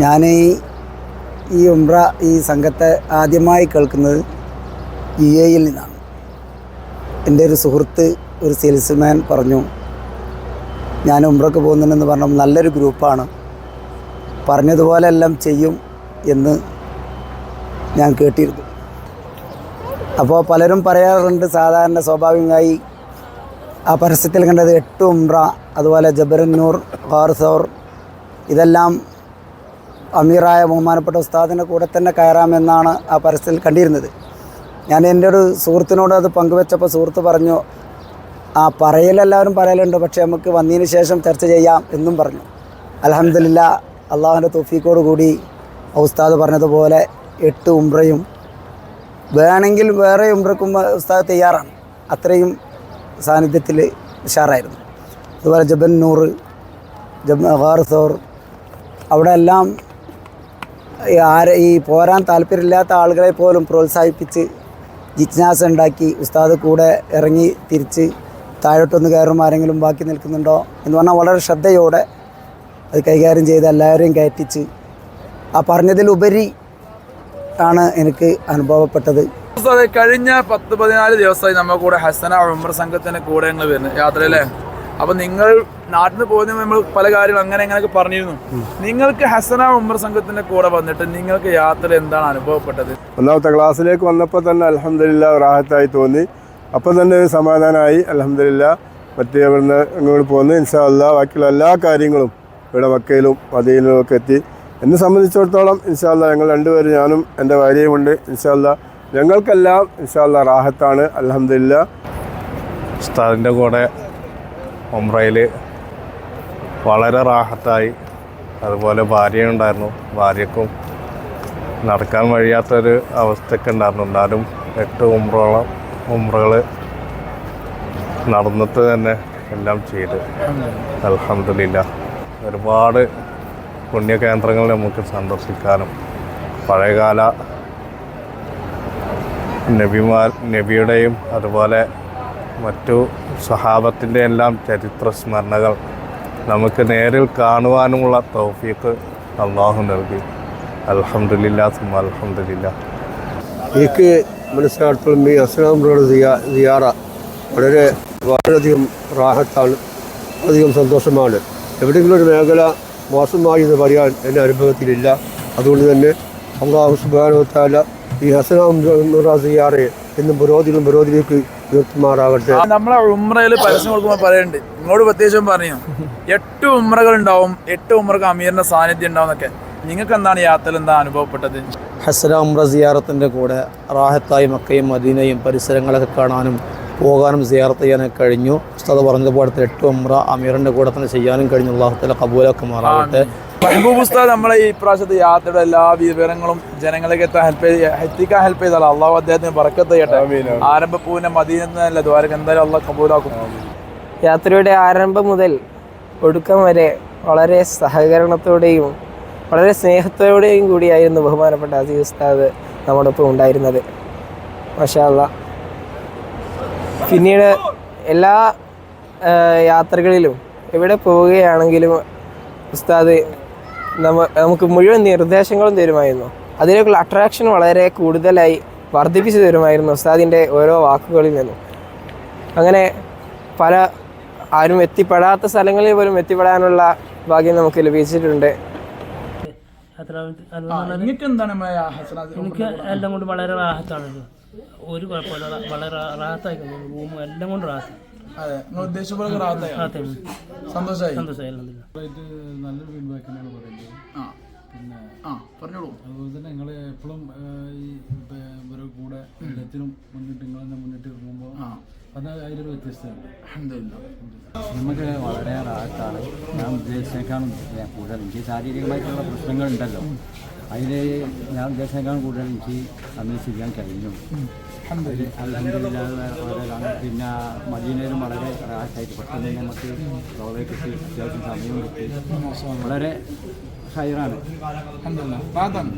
ഞാൻ ഈ ഉംറ ഈ സംഘത്തെ ആദ്യമായി കേൾക്കുന്നത് യു എയിൽ നിന്നാണ്. എന്റെ ഒരു സുഹൃത്ത് ഒരു സെയിൽസ്മാൻ പറഞ്ഞു ഞാൻ ഉംറക്ക് പോകുന്നുണ്ടെന്ന് പറഞ്ഞു നല്ലൊരു ഗ്രൂപ്പാണ്. പറഞ്ഞതുപോലെ എല്ലാം ചെയ്യും എന്ന് ഞാൻ കേട്ടിരുന്നു. അപ്പോൾ പലരും പറയാറുണ്ട് സാധാരണ സ്വാഭാവികമായി ആ പരസ്യത്തിൽ കണ്ടത് എട്ട് ഉംറ അതുപോലെ ജബരന്നൂർ ഹോർസോർ ഇതെല്ലാം അമീറായ ബഹുമാനപ്പെട്ട ഉസ്താദിന്റെ കൂടെ തന്നെ കയറാമെന്നാണ് ആ പരസ്യത്തിൽ കണ്ടിരുന്നത്. ഞാൻ എന്റെ ഒരു സുഹൃത്തിനോട് അത് പങ്കുവെച്ചപ്പോൾ സുഹൃത്ത് പറഞ്ഞു ആ പറയലെല്ലാവരും പറയലുണ്ട് പക്ഷേ നമുക്ക് വന്നതിന് ശേഷം ചർച്ച ചെയ്യാം എന്നും പറഞ്ഞു. അലഹമില്ല അള്ളാഹുന്റെ തൊഫീക്കോട് കൂടി ഉസ്താദ് പറഞ്ഞതുപോലെ എട്ട് ഉംറയും വേണമെങ്കിൽ വേറെ ഉംറക്കും ഉസ്താദ് തയ്യാറാണ്. അത്രയും സാന്നിധ്യത്തിൽ ഉഷാറായിരുന്നു. അതുപോലെ ജബൻ നൂറ് ജബ് ഹാർസോർ അവിടെ എല്ലാം ആരെ ഈ പോരാൻ താല്പര്യമില്ലാത്ത ആളുകളെ പോലും പ്രോത്സാഹിപ്പിച്ച് ജിജ്ഞാസ ഉണ്ടാക്കി ഉസ്താദ് കൂടെ ഇറങ്ങി തിരിച്ച് താഴോട്ടൊന്ന് കയറും ആരെങ്കിലും ബാക്കി നിൽക്കുന്നുണ്ടോ എന്ന് പറഞ്ഞാൽ വളരെ ശ്രദ്ധയോടെ അത് കൈകാര്യം ചെയ്ത് എല്ലാവരെയും കയറ്റിച്ച് ആ പറഞ്ഞതിലുപരി ആണ് എനിക്ക് അനുഭവപ്പെട്ടത്. കഴിഞ്ഞ പത്ത് പതിനാല് ദിവസമായി നമ്മുടെ കൂടെ ഹസന ഉമർ സംഘത്തിന്റെ കൂടെ ഞങ്ങൾ വരുന്നത് യാത്രയിലെ അപ്പൊ നിങ്ങൾ നാട്ടിൽ നിന്ന് പോകുന്ന നമ്മൾ പല കാര്യങ്ങളും അങ്ങനെ അങ്ങനെയൊക്കെ പറഞ്ഞിരുന്നു. നിങ്ങൾക്ക് ഹസന ഉമർ സംഘത്തിന്റെ കൂടെ വന്നിട്ട് നിങ്ങൾക്ക് യാത്ര എന്താണ് അനുഭവപ്പെട്ടത്? ഒന്നാമത്തെ ക്ലാസ്സിലേക്ക് വന്നപ്പോൾ തന്നെ അലഹമില്ല റാഹത്തായി തോന്നി. അപ്പോൾ തന്നെ ഒരു സമാധാനമായി അലഹമില്ല മറ്റേ അവിടുന്ന് ഇങ്ങോട്ട് പോകുന്നു ഇൻഷാ അല്ലാ ബാക്കിയുള്ള എല്ലാ കാര്യങ്ങളും ഇവിടെ മക്കയിലും മദീനിലും ഒക്കെ എത്തി. എന്നെ സംബന്ധിച്ചിടത്തോളം ഇൻഷാ അല്ലാ ഞങ്ങൾ രണ്ടുപേരും ഞാനും എന്റെ ഭാര്യയുമുണ്ട് ഇൻഷാ അല്ലാ ഞങ്ങൾക്കെല്ലാം ഇൻഷാ അല്ലാ റാഹത്താണ്. അലഹമില്ല ഉസ്താദിന്റെ കൂടെ ഒമ്രയിൽ വളരെ റാഹത്തായി. അതുപോലെ ഭാര്യയുണ്ടായിരുന്നു ഭാര്യക്കും നടക്കാൻ വഴിയാത്തൊരു അവസ്ഥയൊക്കെ ഉണ്ടായിരുന്നു. എന്നാലും എട്ട് ഉമ്രോളം ഉമ്രകൾ നടന്നിട്ട് തന്നെ എല്ലാം ചെയ്ത്. അലഹമില്ല ഒരുപാട് പുണ്യകേന്ദ്രങ്ങൾ നമുക്ക് സന്ദർശിക്കാനും പഴയകാല നബിമാർ നബിയുടെയും അതുപോലെ മറ്റു സ്വഹാബത്തിന്റെ എല്ലാം ചരിത്ര സ്മരണകൾ നമുക്ക് നേരിൽ കാണുവാനുമുള്ള തൗഫീഖ് അള്ളാഹു നൽകി. അലഹമില്ല അൽഹംദുലില്ലാ. എനിക്ക് മനസ്സിലാക്കിയിട്ടുള്ള ഈ അസ്ലാം റോഡ് സിയാറ വളരെ വളരെയധികം റാഹത്താണ്. അധികം സന്തോഷമാണ്. എവിടെയെങ്കിലും ഒരു മേഖല മോശമായി എന്ന് പറയാൻ എന്റെ അനുഭവത്തിലില്ല. അതുകൊണ്ട് തന്നെ അള്ളാഹു സുബാനുവത്താല ഈ ഹസനാം സിയാറയെ എന്നും പുരോധികളും പുരോധിലേക്ക് ഉയർത്തുമാറാകട്ടെ ആ, നമ്മളെ ഉമ്രയിൽ പരസ്യം കൊടുക്കുമ്പോൾ പറയുന്നുണ്ട് നിങ്ങളോട് പ്രത്യേകിച്ചും പറഞ്ഞു എട്ട് ഉമ്രകൾ ഉണ്ടാവും. എട്ട് ഉമ്രക്ക് അമീറിന്റെ സാന്നിധ്യം ഉണ്ടാവും എന്നൊക്കെ. നിങ്ങൾക്ക് എന്താണ് യാത്രയിൽ എന്താ അനുഭവപ്പെട്ടത്? ഹസ്ര ഉമ്ര സിയാറത്തിന്റെ കൂടെ റാഹത്തായി മക്കയും മദീനയും പരിസരങ്ങളൊക്കെ കാണാനും പോകാനും സിയാറത്ത് ചെയ്യാനൊക്കെ കഴിഞ്ഞു. ഉസ്താദ് പറഞ്ഞതുപോലെ തന്നെ എട്ട് ഉമ്ര അമീറിന്റെ കൂടെ തന്നെ ചെയ്യാനും കഴിഞ്ഞു. അള്ളാഹുത്തല കബൂലൊക്കെ മാറാവട്ടെ മഹബൂബ് ഉസ്താദ് നമ്മളെ ഈ പ്രാവശ്യത്തെ യാത്രയുടെ എല്ലാ വിവരങ്ങളും ജനങ്ങളിലേക്ക് എത്താൻ ഹെൽപ്പ് ചെയ്ത് എത്തിക്കാൻ ഹെൽപ്പ് ചെയ്താൽ അള്ളാഹു അദ്ദേഹത്തിന് പറക്കത്ത് ചെയ്യട്ടെ ആരംഭ പൂവിനെ മദീനല്ല ദ്വാരക എന്തായാലും അള്ളാഹ് കബൂലാക്കും. യാത്രയുടെ ആരംഭം മുതൽ ഒടുക്കം വരെ വളരെ സഹകരണത്തോടെയും വളരെ സ്നേഹത്തോടെയും കൂടിയായിരുന്നു ബഹുമാനപ്പെട്ട അസീസ് ഉസ്താദ് നമ്മോടൊപ്പം ഉണ്ടായിരുന്നത്. മഷാല്ല അല്ലാ പിന്നീട് എല്ലാ യാത്രകളിലും എവിടെ പോവുകയാണെങ്കിലും ഉസ്താദ് നമുക്ക് മുഴുവൻ നിർദ്ദേശങ്ങളും തരുമായിരുന്നു. അതിലേക്കുള്ള അട്രാക്ഷൻ വളരെ കൂടുതലായി വർദ്ധിപ്പിച്ചു തരുമായിരുന്നു ഉസ്താദിന്റെ ഓരോ വാക്കുകളിൽ നിന്നും. അങ്ങനെ പല ആരും എത്തിപ്പെടാത്ത സ്ഥലങ്ങളിൽ പോലും എത്തിപ്പെടാനുള്ള ഭാഗ്യം നമുക്ക് ലഭിച്ചിട്ടുണ്ട്. എനിക്ക് എല്ലാം കൊണ്ട് വളരെ റാഹത്താണ്. ഒരു കുഴപ്പമില്ല വളരെ റാ- റാഹത്തായി റൂമും എല്ലാം കൊണ്ട് റാഹത്ത് അതെ നിങ്ങൾ ഉദ്ദേശിച്ച പോലെ റാഹത്തായി റാഹത്തായി സന്തോഷമായി സന്തോഷമായി അൽഹംദുലില്ലാ. നല്ലൊരു ഫീഡ്ബാക്കിനാണ് പറയുന്നത്. ആ. പിന്നെ ആ പറഞ്ഞോളൂ. അതുപോലെ തന്നെ നിങ്ങൾ എപ്പോഴും ഈ ഇവരുടെ കൂടെ എല്ലാത്തിനും മുന്നിട്ട് നിങ്ങൾ തന്നെ മുന്നിട്ട് ഇറങ്ങുമ്പോൾ അത് അതിലൊരു വ്യത്യസ്തമാണ്. നമുക്ക് വളരെ റാഹത്താണ് ഞാൻ ഉദ്ദേശിച്ചേക്കാളും കൂടുതൽ എനിക്ക് ശാരീരികമായിട്ടുള്ള പ്രശ്നങ്ങളുണ്ടല്ലോ. അതിൽ ഞാൻ ഉദ്ദേശിക്കാൻ കൂടുതൽ എനിക്ക് അന്വേഷിക്കാൻ കഴിഞ്ഞു. അൽഹംദുലില്ലാ വളരെ പിന്നെ മദീനയിലും വളരെ റാഷായിട്ട് പെട്ടെന്ന് തന്നെ നമുക്ക് റോളെ കിട്ടി അത്യാവശ്യം സമയം കിട്ടി. വളരെ. റാഹത്താണ്